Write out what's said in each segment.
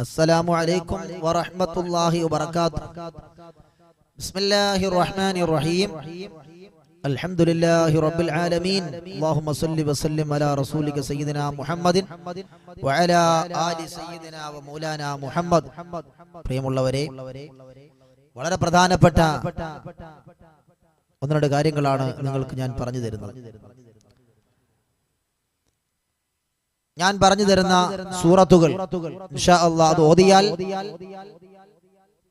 السلام عليكم ورحمة الله وبركاته بسم الله الرحمن الرحيم الحمد لله رب العالمين اللهم صل وسلم على رسولك سيدنا محمد وعلى آل سيدنا ومولانا محمد പ്രിയമുള്ളവരെ വളരെ പ്രധാനപ്പെട്ട ഒന്ന് രണ്ട് കാര്യങ്ങളാണ് നിങ്ങൾക്ക് ഞാൻ പറഞ്ഞു തരുന്നത് ഞാൻ പറഞ്ഞു തരുന്ന സൂറത്തുകൾ. അത് ഓതിയാൽ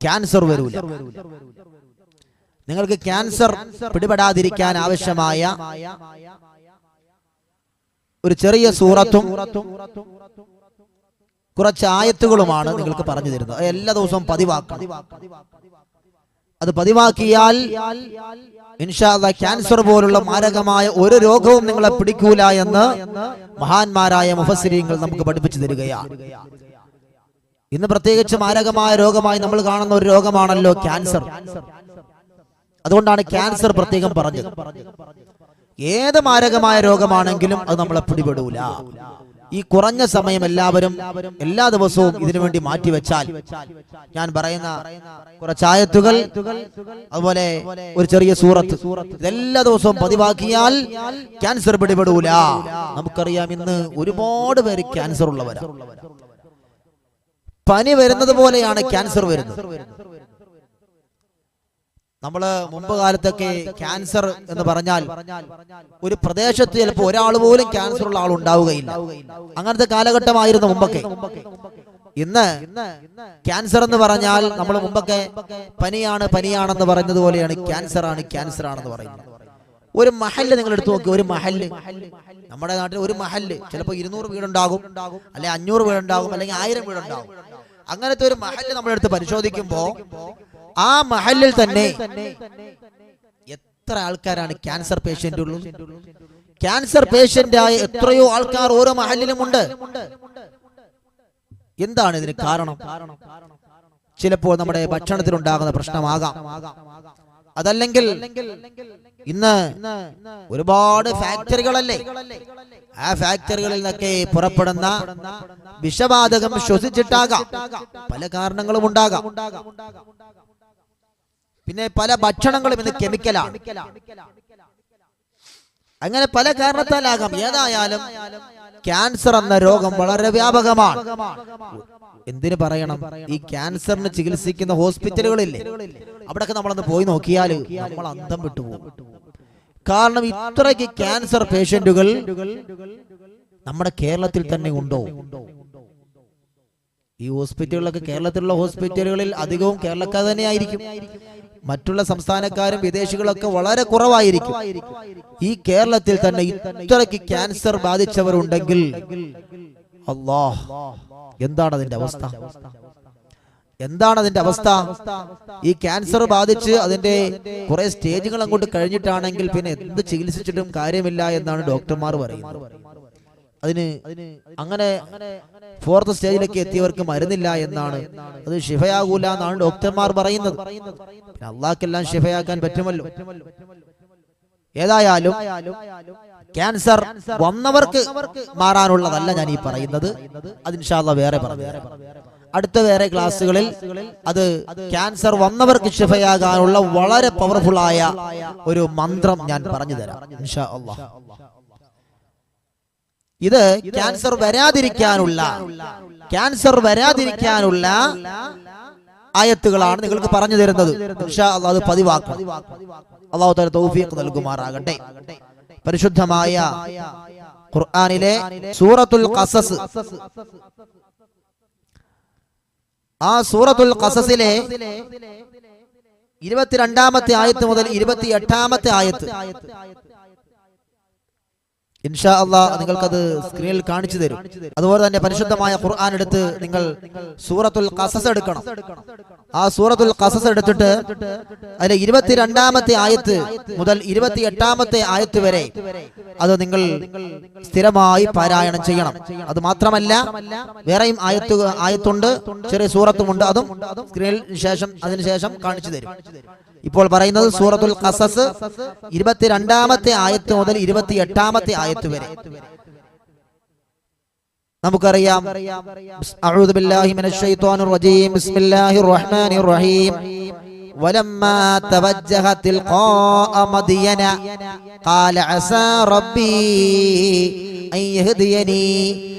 ക്യാൻസർ വരൂല. നിങ്ങൾക്ക് ക്യാൻസർ പിടിപെടാതിരിക്കാൻ ആവശ്യമായ ഒരു ചെറിയ സൂറത്തും കുറച്ച് ആയത്തുകളുമാണ് നിങ്ങൾക്ക് പറഞ്ഞു തരുന്നത്. എല്ലാ ദിവസവും പതിവാക്കണം. അത് പതിവാക്കിയാൽ ഇൻഷാല്ല ക്യാൻസർ പോലുള്ള മാരകമായ ഒരു രോഗവും നിങ്ങളെ പിടിക്കൂല എന്ന് മഹാന്മാരായ മുഫസിരിങ്ങൾ നമുക്ക് പഠിപ്പിച്ചു തരികയാണ് ഇന്ന് പ്രത്യേകിച്ച് മാരകമായ രോഗമായി നമ്മൾ കാണുന്ന ഒരു രോഗമാണല്ലോ ക്യാൻസർ. അതുകൊണ്ടാണ് ക്യാൻസർ പ്രത്യേകം പറഞ്ഞത്. ഏത് മാരകമായ രോഗമാണെങ്കിലും അത് നമ്മളെ പിടിപെടൂല. ഈ കുറഞ്ഞ സമയം എല്ലാവരും എല്ലാ ദിവസവും ഇതിനു വേണ്ടി മാറ്റിവെച്ചാൽ ഞാൻ പറയുന്ന കുറച്ചായത്തുകൾ അതുപോലെ ഒരു ചെറിയ സൂറത്ത്. എല്ലാ ദിവസവും പതിവാക്കിയാൽ ക്യാൻസർ പിടിപെടൂല. നമുക്കറിയാം ഇന്ന് ഒരുപാട് പേര് ക്യാൻസർ ഉള്ളവരാണ് പനി വരുന്നത് പോലെയാണ് ക്യാൻസർ വരുന്നത്. നമ്മൾ മുമ്പ് കാലത്തൊക്കെ ക്യാൻസർ എന്ന് പറഞ്ഞാൽ ഒരു പ്രദേശത്ത് ചിലപ്പോൾ ഒരാൾ പോലും ക്യാൻസർ ഉള്ള ആൾ ഉണ്ടാവുകയില്ല അങ്ങനത്തെ കാലഘട്ടമായിരുന്നു മുമ്പൊക്കെ. ഇന്ന് ക്യാൻസർ എന്ന് പറഞ്ഞാൽ നമ്മൾ മുമ്പൊക്കെ പനിയാണ് പനിയാണെന്ന് പറയുന്നത് പോലെയാണ് ക്യാൻസർ ആണ് ക്യാൻസർ ആണെന്ന് പറയുന്നത്. ഒരു മഹല്ല് നിങ്ങൾ എടുത്തു നോക്കി ഒരു മഹല്ല്. നമ്മുടെ നാട്ടിൽ ഒരു മഹല്ല്. ചിലപ്പോൾ ഇരുന്നൂറ് വീടുണ്ടാകും അല്ലെങ്കിൽ അഞ്ഞൂറ് വീടുണ്ടാകും അല്ലെങ്കിൽ ആയിരം വീടുണ്ടാകും. അങ്ങനത്തെ ഒരു മഹല്ല് നമ്മളെടുത്ത് പരിശോധിക്കുമ്പോ ആ മഹലിൽ തന്നെ എത്ര ആൾക്കാരാണ് ക്യാൻസർ പേഷ്യന്റ് ഉള്ളത് ക്യാൻസർ പേഷ്യന്റ് ആയ എത്രയോ ആൾക്കാർ ഓരോ മഹലിലുമുണ്ട് എന്താണ് ഇതിന് കാരണം? ചിലപ്പോൾ നമ്മുടെ ഭക്ഷണത്തിൽ ഉണ്ടാകുന്ന പ്രശ്നമാകാം. അതല്ലെങ്കിൽ ഇന്ന് ഒരുപാട് ഫാക്ടറികളല്ലേ? ആ ഫാക്ടറികളിൽ നിന്നൊക്കെ പുറപ്പെടുന്ന വിഷവാതകം ശ്വസിച്ചിട്ടാകാം. പല കാരണങ്ങളും ഉണ്ടാകാം. പിന്നെ പല ഭക്ഷണങ്ങളും ഇന്ന് കെമിക്കലാണ് അങ്ങനെ പല കാരണത്താലാകാം. ഏതായാലും ക്യാൻസർ എന്ന രോഗം വളരെ വ്യാപകമാണ്. എന്തിനു പറയണം? ഈ ക്യാൻസറിന് ചികിത്സിക്കുന്ന ഹോസ്പിറ്റലുകളില്ലേ അവിടെയൊക്കെ നമ്മളൊന്ന് പോയി നോക്കിയാൽ നമ്മൾ അന്തം വിട്ടുപോകും കാരണം ഇത്രയ്ക്ക് ക്യാൻസർ പേഷ്യന്റുകൾ നമ്മുടെ കേരളത്തിൽ തന്നെ ഉണ്ടോ? ഈ ഹോസ്പിറ്റലുകളൊക്കെ കേരളത്തിലുള്ള ഹോസ്പിറ്റലുകളിൽ അധികവും കേരളക്കാർ തന്നെ ആയിരിക്കും മറ്റുള്ള സംസ്ഥാനക്കാരും വിദേശികളൊക്കെ വളരെ കുറവായിരിക്കും. ഈ കേരളത്തിൽ തന്നെ ഇത്രയ്ക്ക് ക്യാൻസർ ബാധിച്ചവരുണ്ടെങ്കിൽ അള്ളാഹ് എന്താണ് അതിന്റെ അവസ്ഥ? എന്താണ് അതിന്റെ അവസ്ഥ? ഈ ക്യാൻസർ ബാധിച്ച് അതിന്റെ കുറെ സ്റ്റേജുകൾ അങ്ങോട്ട് കഴിഞ്ഞിട്ടാണെങ്കിൽ പിന്നെ എന്ത് ചികിത്സിച്ചിട്ടും കാര്യമില്ല എന്നാണ് ഡോക്ടർമാർ പറയുന്നത്. അതിന് അങ്ങനെ ഫോർത്ത് സ്റ്റേജിലേക്ക് എത്തിയവർക്ക് മരുന്നില്ല എന്നാണ് അത് ഷിഫയാകൂല എന്നാണ് ഡോക്ടർമാർ പറയുന്നത്. പിന്നെ അള്ളാഹ്ക്കെല്ലാം ഷിഫയാക്കാൻ പറ്റുമല്ലോ. ഏതായാലും ക്യാൻസർ വന്നവർക്ക് മാറാനുള്ളതല്ല ഞാൻ ഈ പറയുന്നത്. അത് ഇൻഷാല്ല വേറെ പറഞ്ഞു അടുത്ത വേറെ ക്ലാസ്സുകളിൽ അത് ക്യാൻസർ വന്നവർക്ക് ഷിഫയാകാനുള്ള വളരെ പവർഫുൾ ആയ ഒരു മന്ത്രം ഞാൻ പറഞ്ഞു തരാം ഇൻഷാ അള്ളാഹ് ഇത് ക്യാൻസർ വരാതിരിക്കാനുള്ള ക്യാൻസർ വരാതിരിക്കാനുള്ള ആയത്തുകളാണ് നിങ്ങൾക്ക് പറഞ്ഞു തരുന്നത്. അത് പതിവാക്കും. അള്ളാഹു തൗഫീഖ് നൽകുമാറാകട്ടെ. പരിശുദ്ധമായ ഖുർആാനിലെ സൂറത്തുൽ ഖസസ്. ആ സൂറത്തുൽ ഖസസിലെ ഇരുപത്തിരണ്ടാമത്തെ ആയത്ത് മുതൽ ഇരുപത്തി എട്ടാമത്തെ ആയത്ത് ഇൻഷാ അള്ളാ നിങ്ങൾക്കത് സ്ക്രീനിൽ കാണിച്ചു തരും. അതുപോലെ തന്നെ പരിശുദ്ധമായ ഖുർആൻ എടുത്ത് നിങ്ങൾ സൂറത്തുൽ കസസ് എടുക്കണം. ആ സൂറത്തുൽ കസസ് എടുത്തിട്ട് അതിലെ ഇരുപത്തിരണ്ടാമത്തെ ആയത്ത് മുതൽ ഇരുപത്തി എട്ടാമത്തെ ആയത്ത് വരെ അത് നിങ്ങൾ സ്ഥിരമായി പാരായണം ചെയ്യണം. അത് മാത്രമല്ല വേറെയും ആയത്ത് ആയത്തുണ്ട് ചെറിയ സൂറത്തുമുണ്ട് അതും സ്ക്രീനിൽ ശേഷം അതിനുശേഷം കാണിച്ചു തരും. ഇപ്പോൾ പറയുന്നത് സൂറത്തുൽ കസസ് ഇരുപത്തിരണ്ടാമത്തെ ആയത്ത് മുതൽ ഇരുപത്തി എട്ടാമത്തെ ആയത്ത് വരെ നമുക്കറിയാം أعوذ بالله من الشيطان الرجيم بسم الله الرحمن الرحيم ولما توجه تلقاء مدين قال عسى ربي أن يهديني سواء السبيل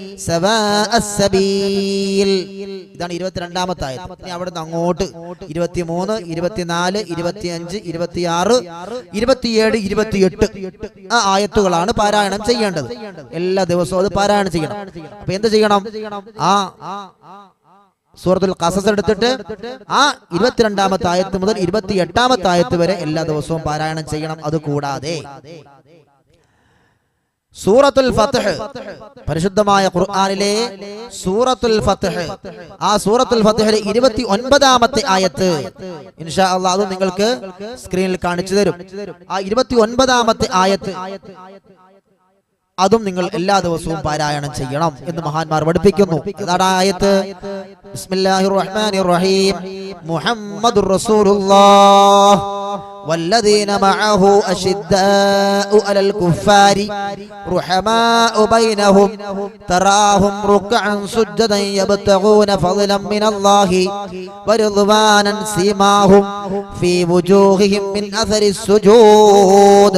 ഇതാണ് ഇരുപത്തിരണ്ടാമത്തെ ആയത് ഇനി അവിടുന്ന് അങ്ങോട്ട്. ഇരുപത്തിമൂന്ന് ഇരുപത്തിനാല് ഇരുപത്തിയഞ്ച് ഇരുപത്തിയാറ് ഇരുപത്തിയേഴ് ഇരുപത്തിയെട്ട്. ആ ആയത്തുകളാണ് പാരായണം ചെയ്യേണ്ടത്. എല്ലാ ദിവസവും അത് പാരായണം ചെയ്യണം. അപ്പൊ എന്ത് ചെയ്യണം? ആ സൂറത്തുൽ കസസ് എടുത്തിട്ട് ആ ഇരുപത്തിരണ്ടാമത്തെ ആയത്ത് മുതൽ ഇരുപത്തി എട്ടാമത്തെ ആയത്ത് വരെ എല്ലാ ദിവസവും പാരായണം ചെയ്യണം. അത് കൂടാതെ സൂറത്തുൽ ഫത്ഹ്. പരിശുദ്ധമായ ഖുർആനിലെ സൂറത്തുൽ ഫത്ഹ്. ആ സൂറത്തുൽ ഫത്ഹിലെ ഇരുപത്തി ഒൻപതാമത്തെ ആയത്ത്. ഇൻഷാ അള്ളാഹ് അത് നിങ്ങൾക്ക് സ്ക്രീനിൽ കാണിച്ചു തരും. ആ ഇരുപത്തി ഒൻപതാമത്തെ ആയത്ത്. അതും നിങ്ങൾ എല്ലാ ദിവസവും പാരായണം ചെയ്യണം എന്ന് മഹാന്മാർ പഠിപ്പിക്കുന്നു. അതാണ് ആയത്ത്. ബിസ്മില്ലാഹിർ റഹ്മാനിർ റഹീം. മുഹമ്മദുർ റസൂലുള്ളാഹ്. والذين معه أشداء على الكفار رحماء بينهم تراهم ركعا سجدا يبتغون فضلا من الله ورضوانا سيماهم في وجوههم من أثر السجود.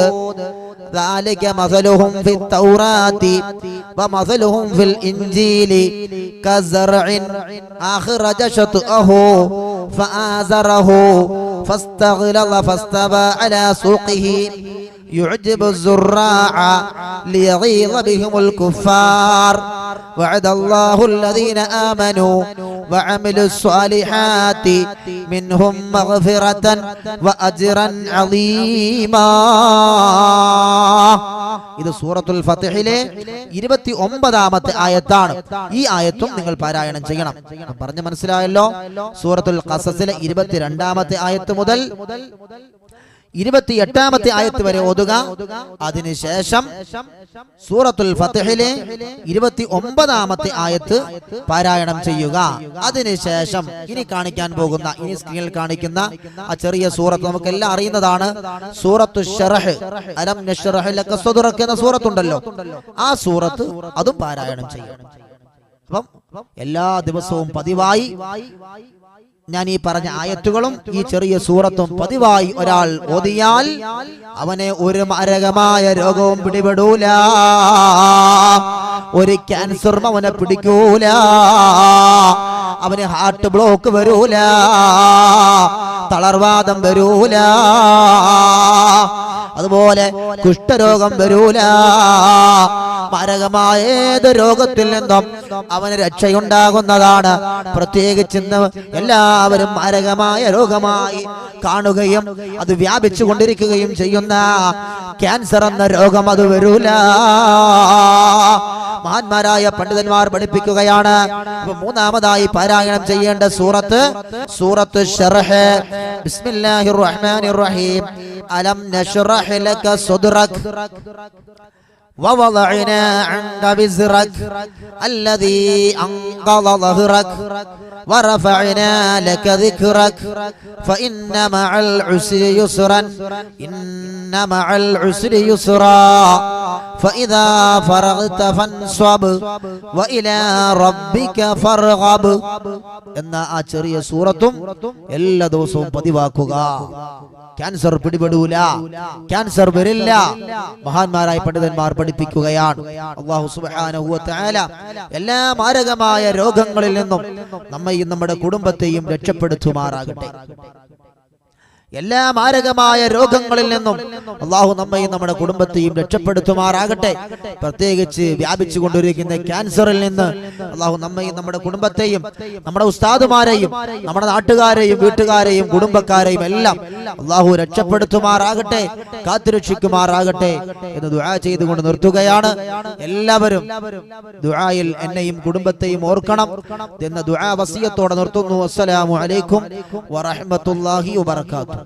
ذلك مثلهم في التوراة ومثلهم في الإنجيل كزرع أخرج شطأه فآزره فاستغلظ فاستوى على سوقه يعجب الزراع ليغيظ بهم الكفار وعد الله الذين آمنوا وعملوا الصالحات منهم مغفرة وأجرا عظيما ഇത് സൂറത്തുൽ ഫത്തിഹിലെ ഇരുപത്തി ഒമ്പതാമത്തെ ആയത്താണ്. ഈ ആയത്തും നിങ്ങൾ പാരായണം ചെയ്യണം. പറഞ്ഞ് മനസ്സിലായല്ലോ? സൂറത്തുൽ ഖസസിലെ ഇരുപത്തിരണ്ടാമത്തെ ആയത്ത് മുതൽ ഇരുപത്തി എട്ടാമത്തെ ആയത്ത് വരെ ഓതുക. അതിനുശേഷം സൂറത്തുൽ ഫത്തഹിലെ ഇരുപത്തി ഒമ്പതാമത്തെ ആയത്ത് പാരായണം ചെയ്യുക. അതിനുശേഷം ഇനി കാണിക്കാൻ പോകുന്ന ഇനി സ്ക്രീനിൽ കാണിക്കുന്ന ആ ചെറിയ സൂറത്ത് നമുക്കെല്ലാം അറിയുന്നതാണ്. സൂറത്തു ഷറഹ്. അലം സൂറത്തുണ്ടല്ലോ. ആ സൂറത്ത് അതും പാരായണം ചെയ്യണം അപ്പം എല്ലാ ദിവസവും പതിവായി ഞാൻ ഈ പറഞ്ഞ ആയത്തുകളും ഈ ചെറിയ സൂറത്തും പതിവായി ഒരാൾ ഓതിയാൽ അവനെ ഒരു മാരകമായ രോഗവും പിടിപെടൂല. ഒരു ക്യാൻസറും അവനെ പിടിക്കൂല. അവന് ഹാർട്ട് ബ്ലോക്ക് വരൂല. തളർവാദം വരൂല. അതുപോലെ കുഷ്ഠരോഗം വരൂല. മാരകമായ ഏത് രോഗത്തിൽ നിന്നും അവന് രക്ഷയുണ്ടാകുന്നതാണ്. പ്രത്യേകിച്ച് ഇന്ന് എല്ലാവരും മാരകമായ രോഗമായി കാണുകയും അത് വ്യാപിച്ചു കൊണ്ടിരിക്കുകയും ചെയ്യുന്ന ക്യാൻസർ എന്ന രോഗം അത് വരൂല. മഹാന്മാരായ പണ്ഡിതന്മാർ പഠിപ്പിക്കുകയാണ്. മൂന്നാമതായി പാരായണം ചെയ്യേണ്ട സൂറത്ത് സൂറത്ത് ഷർഹ്. ബിസ്മില്ലാഹിർ റഹ്മാനിർ റഹീം. അലം നഷ്റഹ് ലക സദ്റക് ووضعنا عنك وزرك الذي أنقض ظهرك ورفعنا لك ذكرك فإن مع العسر يسرا إن مع العسر يسرا فإذا فرغت فانصب وإلى ربك فارغب എന്ന ആ ചെറിയ സൂറത്തും എല്ലാ ദിവസവും പതിവാക്കുക ക്യാൻസർ പിടിപെടൂല. ക്യാൻസർ വരില്ല. മഹാന്മാരായ പണ്ഡിതന്മാർ പഠിപ്പിക്കുകയാണ്. എല്ലാ മാരകമായ രോഗങ്ങളിൽ നിന്നും നമ്മയും നമ്മുടെ കുടുംബത്തെയും രക്ഷപ്പെടുത്തുമാറാകട്ടെ. എല്ലാ മാരകമായ രോഗങ്ങളിൽ നിന്നും അള്ളാഹു നമ്മയും നമ്മുടെ കുടുംബത്തെയും രക്ഷപ്പെടുത്തുമാറാകട്ടെ. പ്രത്യേകിച്ച് വ്യാപിച്ചു കൊണ്ടിരിക്കുന്ന ക്യാൻസറിൽ നിന്ന് അള്ളാഹു നമ്മയും നമ്മുടെ കുടുംബത്തെയും നമ്മുടെ ഉസ്താദുമാരെയും നമ്മുടെ നാട്ടുകാരെയും വീട്ടുകാരെയും കുടുംബക്കാരെയും എല്ലാം അള്ളാഹു രക്ഷപ്പെടുത്തുമാറാകട്ടെ കാത്തുരക്ഷിക്കുമാറാകട്ടെ എന്ന് ദുആ ചെയ്തുകൊണ്ട് നിർത്തുകയാണ്. എല്ലാവരും ദുആയിൽ എന്നെയും കുടുംബത്തെയും ഓർക്കണം എന്ന ദുആ വസിയത്തോടെ നിർത്തുന്നു. അസ്സലാമു അലൈക്കും വറഹ്മത്തുള്ളാഹി വബറകാതുഹു.